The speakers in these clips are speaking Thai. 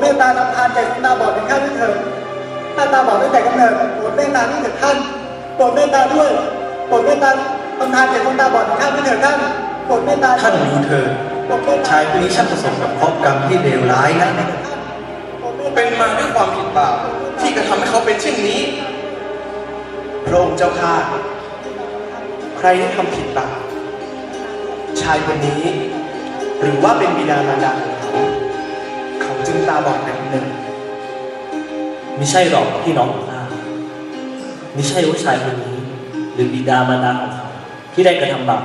เมตตานำทานแก่คนตาบอดเป็นข้าด้วยเถิดถ้าตาบอดตั้งแต่กำเนิดโปรดเมตตาด้วยเถิดท่านโปรดเมตตาด้วยโปรดเมตตานำทานแก่คนตาบอดเป็นข้าด้วยเถิดท่านโปรดเมตตาท่านดูเถิดโปรดเมตตาชายผู้นี้ช่างประสบกับเคราะห์กรรมที่เลวร้ายนะโปรดเมตตาเป็นมาด้วยความผิดบาปที่กระทำให้เขาเป็นเช่นนี้พระองค์เจ้าข้าใครที่ทำผิดบาปชายคนนี้ หรือว่าเป็นบิดามารดาของเขาึงตาบอดแต่กำเนิดไม่ใช่หรอกพี่น้องของข้าไม่ใช่ว่าชายคนนี้หรือบิดามารดาของเขาที่ได้กระทำบาป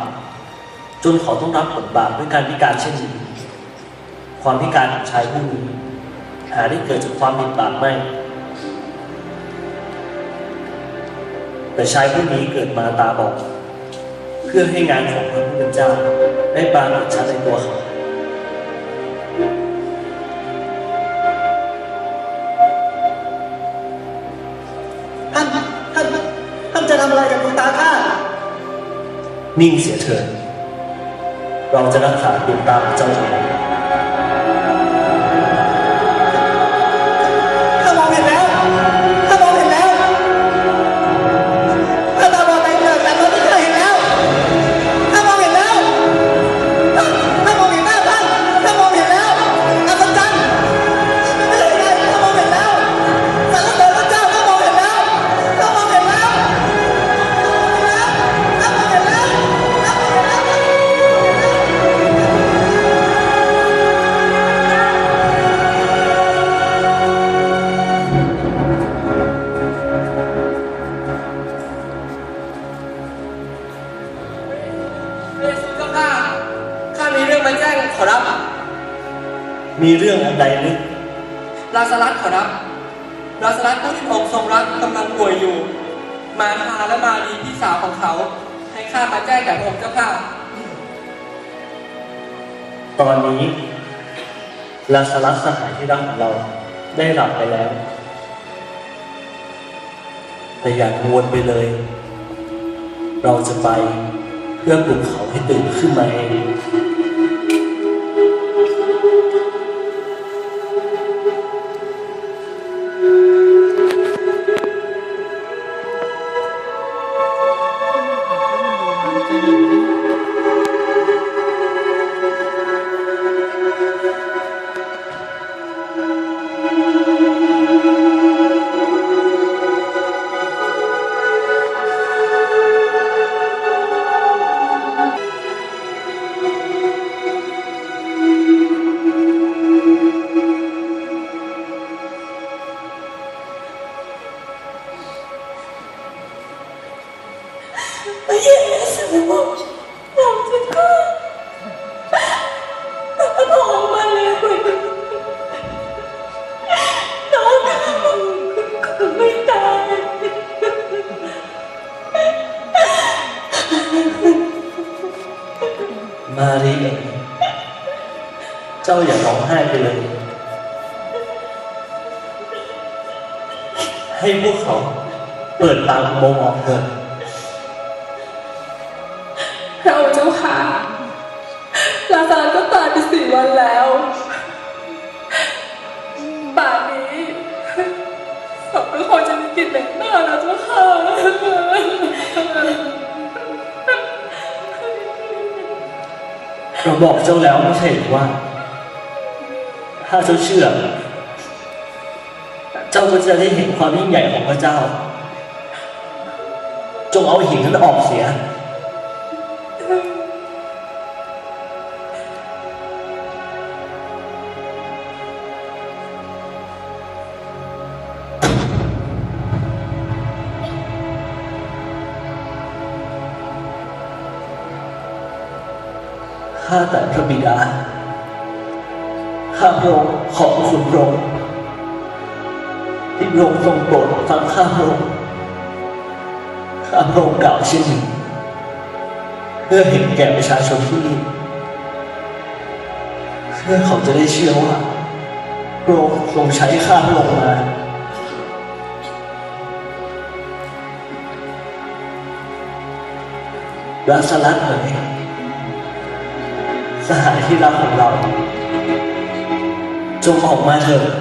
จนเขาต้องรับผลบาปด้วยการพิการเช่นนี้ความพิการของชายผู้นี้หาได้เกิดจากความผิดบาปไม่ แต่ชายผู้นี้เกิดมาตาบอดเพื่อให้งานของพระผู้เป็นเจ้าได้ปรากฏชัดในตัวเขา นิ่งเสียเถิดเราจะรักษาดวงตาของเจ้าเอ ขอรับ มีเรื่องอันใดหรือลาสลัสขอรับลาสลัสผู้ที่พระองค์ทรงรักกำลังป่วยอยู่ มาทาและมารีพี่สาวของเขา ให้ข้ามาแจ้งแก่พระองค์เจ้าข้าตอนนี้ลาสลัสสหายที่รักของเราได้หลับไปแล้ว แต่อย่ากังวลไปเลย เราจะไปเพื่อปลุกเขาให้ตื่นขึ้นมาเอง พระเยซูเราจะก็พร ลาซาร์ก็ตายไปสี่วันแล้วป่านนี้ศพก็คงจะมีกลิ่นเหม็นหน้าแล้วเจ้าค่ะเราบอกเจ้าแล้วไม่ใช่หรือว่า ถ้าเจ้าเชื่อ เจ้าก็จะได้เห็นความยิ่งใหญ่ของพระเจ้า จงเอาหินนั้นออกเสีย ข้าแต่พระบิดา ข้าพระองค์ขอบคุณพระองค์ที่พระองค์ทรงโปรดฟังข้าพระองค์ข้าพระองค์กล่าวเช่นนี้เพื่อเห็นแก่ประชาชนที่นี่เพื่อเขาจะได้เชื่อว่าพระองค์ทรงใช้ข้าพระองค์มาลาสลัดเอ๋ย สหายที่รักของเรา จงออกมาเถิด